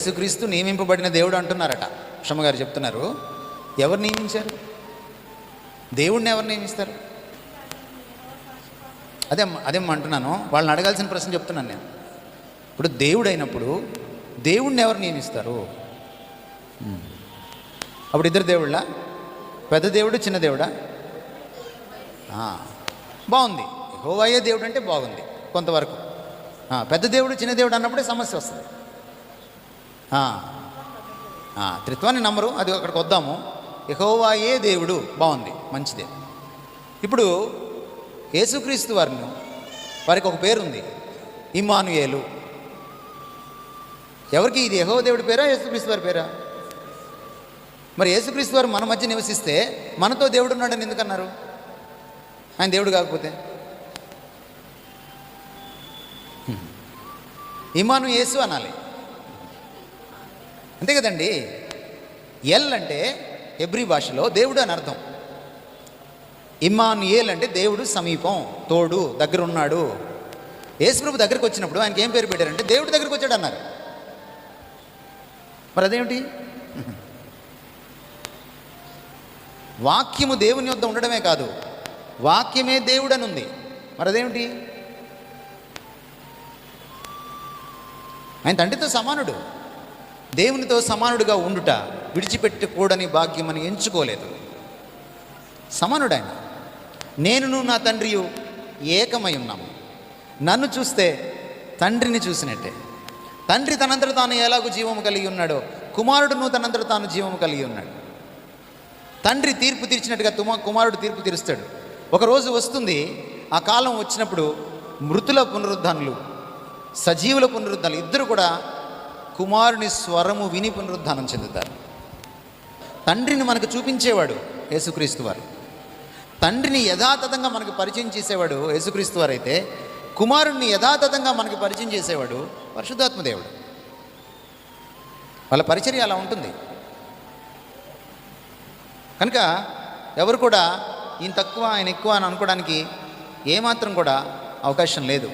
యేసుక్రీస్తు నియమింపబడిన దేవుడు అంటున్నారట. క్షమగారు చెప్తున్నారు. ఎవరు నియమించారు? దేవుడిని ఎవరు నియమిస్తారు? అదే అదే అంటున్నాను. వాళ్ళని అడగాల్సిన ప్రశ్న చెప్తున్నాను నేను. ఇప్పుడు దేవుడు అయినప్పుడు దేవుణ్ణి ఎవరు నియమిస్తారు? అప్పుడు ఇద్దరు దేవుళ్ళ? పెద్ద దేవుడు చిన్న దేవుడా? బాగుంది. హోవాయే దేవుడు అంటే బాగుంది కొంతవరకు. పెద్ద దేవుడు చిన్న దేవుడు అన్నప్పుడే సమస్య వస్తుంది. త్రిత్వాన్ని నమ్మరు అది అక్కడికి వద్దాము. యహోవాయే దేవుడు. బాగుంది మంచిదే. ఇప్పుడు యేసుక్రీస్తు వారిని వారికి ఒక పేరు ఉంది ఇమానుయేలు ఎవరికి ఇది? యహో దేవుడి పేరా యేసుక్రీస్తు వారి పేరా? మరి యేసుక్రీస్తు వారు మన మధ్య నివసిస్తే మనతో దేవుడు ఉన్నాడని ఎందుకన్నారు? ఆయన దేవుడు కాకపోతే. ఇమాను యేసు అనాలి. అంతే కదండి? ఎల్ అంటే ఎబ్రి భాషలో దేవుడు అని అర్థం. ఇమ్మానుయేల్ అంటే దేవుడు సమీపం తోడు దగ్గర ఉన్నాడు యేసుప్రభు దగ్గరికి వచ్చినప్పుడు ఆయనకి ఏం పేరు పెట్టారంటే దేవుడి దగ్గరికి వచ్చాడు అన్నారు. మరి అదేమిటి? వాక్యము దేవుని వద్ద ఉండడమే కాదు వాక్యమే దేవుడు అని ఉంది మరి అదేమిటి? ఆయన తండ్రితో సమానుడు. దేవునితో సమానుడిగా ఉండుట విడిచిపెట్టకూడని భాగ్యమని ఎంచుకోలేదు. సమానుడు ఆయన నేనును నా తండ్రియు ఏకమై ఉన్నాము. నన్ను చూస్తే తండ్రిని చూసినట్టే. తండ్రి తనంతట తాను ఎలాగో జీవము కలిగి ఉన్నాడో కుమారుడును తనంతట తాను జీవము కలిగి ఉన్నాడు. తండ్రి తీర్పు తీర్చినట్టుగా తుమ కుమారుడు తీర్పు తీరుస్తాడు. ఒక రోజు వస్తుంది ఆ కాలం వచ్చినప్పుడు మృతుల పునరుద్ధానులు సజీవుల పునరుద్ధాలు ఇద్దరు కూడా కుమారుని స్వరము విని పునరుద్ధానం చెందుతారు. తండ్రిని మనకు చూపించేవాడు యేసుక్రీస్తు వారు. తండ్రిని యథాతథంగా మనకు పరిచయం చేసేవాడు యేసుక్రీస్తు వారు అయితే కుమారుణ్ణి యథాతథంగా మనకు పరిచయం చేసేవాడు పరిశుద్ధాత్మదేవుడు వాళ్ళ పరిచర్య అలా ఉంటుంది. కనుక ఎవరు కూడా ఈయన తక్కువ ఆయన ఎక్కువ అని అనుకోవడానికి ఏమాత్రం కూడా అవకాశం లేదు.